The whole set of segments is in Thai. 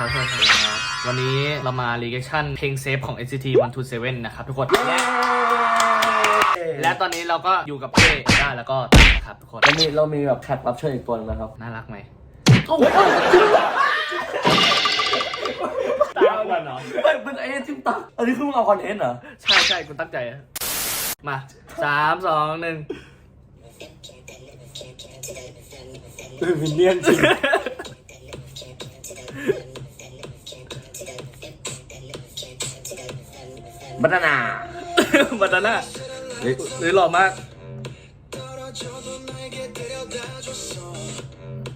ครับสวัสดีครับวันนี้เรามา reaction เพลงเซฟของ NCT 127 นะครับทุกคน และตอนนี้เราก็อยู่กับเป้ด้าแล้วก็ตั้มนะครับทุกคน เรามีเรามีแบบแขกรับเชิญอีกตัวหนึงนะครับ น่ารักไหมตามกันเหรอเป็นเป็นไอ้จิ้มตักอันนี้คือมึงเอาคอนเทนต์เหรอ ใช่ใช่กูตั้งใจมาสามสองหนึ่งเออมินเนี่ยนจริงบา นานา บัตน่าหรือหล่อมาก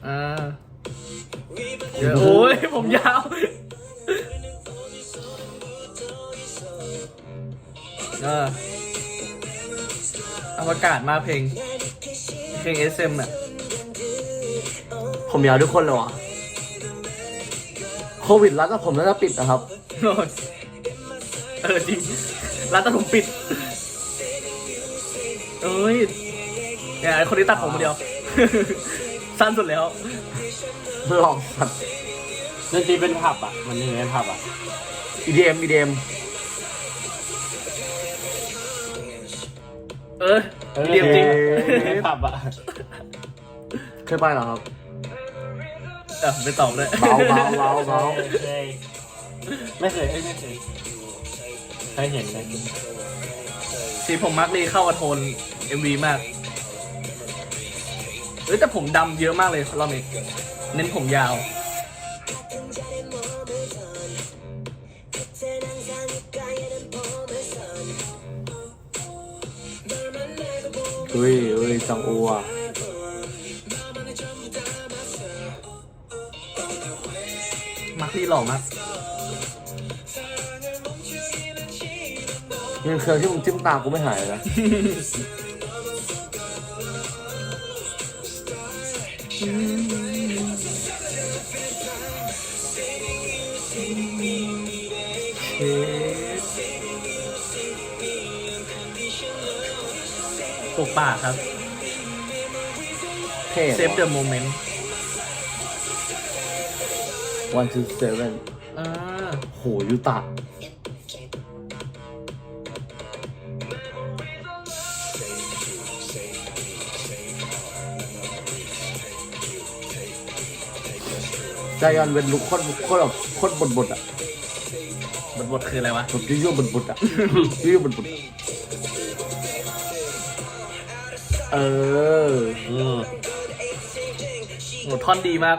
อ่าเดี๋ยวโอ้ยผมยาว เอออวกาศมากเพลง เพลง SM อะผมยาวทุกคนเลยวะโควิดแล้วก็ผมน่าจะปิดนะครับโน่น เออจริงร้านตัดผมปิด เอ้ยเนี่ยไอคนนี้ตัดผมคนเดียว สั้นสุดแล้ว ลองสัตว์ดนตรีเป็นผับอะ มันยังไงเป็นผับอะ EDM EDM เออเรียมจริง เป็นผับอะเคยไปเหรอครับ เออไม่ตอบเลย เบาเบาเบาเบา เคยไม่เคยเอ้ยไม่เคย เคยเห็นเลยสีผมมาร์กลีเข้ากับโทน MV มากเอ้ยแต่ผมดำเยอะมากเลยรอบนี้เน้นผมยาว อุ้ยอุ้ยจังอัวมาร์กลีหล่อมาก ยังเครื่องที่มึงจิ้มตากูไม่หายเลยนะปกปากครับ เท่เซฟเดอะโมเมนต์วันทูเซเว่นอ่าโหยูตะ ใจยอนเป็นลุกโคตรโคตรแบบโคตรบดบดๆอะบทบทคืออะไรวะ แบบยั่วๆบดบดๆอะ ยั่วๆบดบดๆเออ อืมโหท่อนดีมาก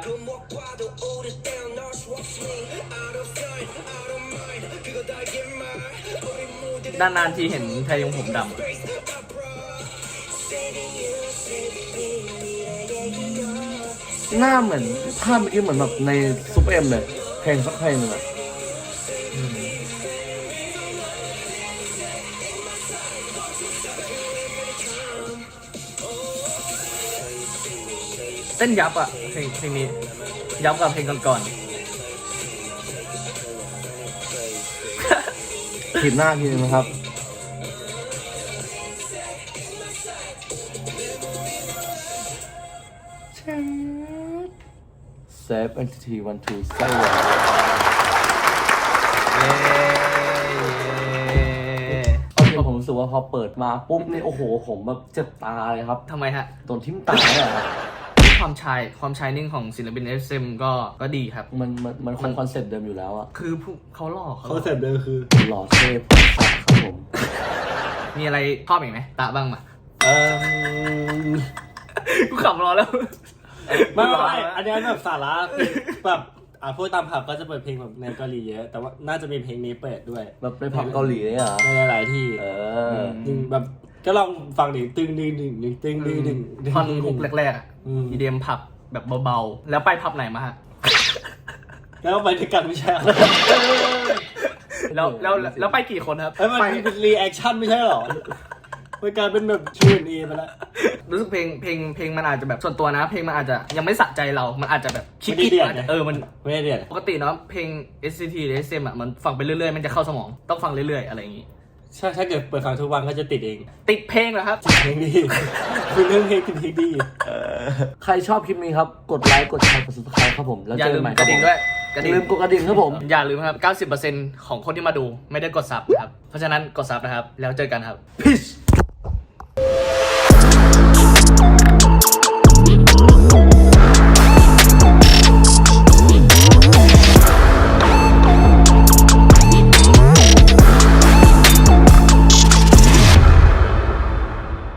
ด้านนานทีเห็นไทยยงผมด หน้าเหมือนภาพเมื่อกี้เหมือนแบบในซุปเอ็มเลยเพลงสักเพลงหนึงอะเต้นยับอะเพลงเพลงนี้ยับกับเพลงก่อนผิดหน้าทีนึงนะครับ เซฟ entity one two ไส้หวานๆเย้เอาจริงผมรู้สึกว่าพอเปิดมาปุ๊บนี่โอ้โห ผมแบบเจ็บตาเลยครับทำไมฮะโดนทิ่มตาเลยอะครับความชายความชายนิ่งของศิลปิน SM ก็ก็ดีครับ มันมันมันคงคอนเซ็ปต์เดิมอยู่แล้วอะคือผู้เขาหลอกคอนเซ็ปต์เดิมคือหล่อเท่พอสัตว์ครับผม มีอะไรชอบอีกไหมตาบ้างมาเออกูขับรอแล้ว ไม่ไม่ไม่อันนี้แบบสาระคือแบบอะพวกตามผับก็จะเปิดเพลงแบบในเกาหลีเยอะ แต่ว่าน่าจะมีเพลงนี้เปิดด้วยแบบไปผับเกาหลีเนี่ยเหรอในหลายๆที่เออจริงแบบก็ลองฟังดิตึงดึงดึงดึงตึงดึงดึงดึงท่อนฮุกแรกๆอะอืมอีเดมผับแบบเบาๆ แล้วไปผับไหนมาฮะแล้วไปด้วยกันไม่ใช่เหรอแล้วแล้วแล้วไปกี่คนครับเอ้ยมันไปเป็นรีแอคชั่นไม่ใช่เหรอ มันกลายเป็นแบบชูนเอไปแล้วรู้สึกเพลงเพลงเพลงมันอาจจะแบบส่วนตัวนะ เพลงมันอาจจะยังไม่สะใจเรา มันอาจจะแบบคิดไม่ได้คิดเดือดอาจจะนะเออมันไม่ได้เดือดปกติเนาะเพลง SCT หรือ SM อะมันฟังไปเรื่อยๆมันจะเข้าสมองต้องฟังเรื่อยๆอะไรอย่างงี้ถ้าถ้าเกิดเปิดฟังทุกวันก็จะติดเอง ติดเพลงเหรอครับเพลงดีคือเรื่องเพลงติดเพลงดีใครชอบคลิปนี้ครับกดไลค์กดแชร์กด subscribe ครับผมแล้วอย่าเจอลืกันมใหม่กครัระบผดิ่งมด้วยกระอย่าดิ่งลืมกดกระดิ่งครับผม อย่าลืมครับ 90%ของคนที่มาดูไม่ได้กดซับนะครับ เพราะฉะนั้นกดซับนะครับ แล้วเจอกันครับ Peace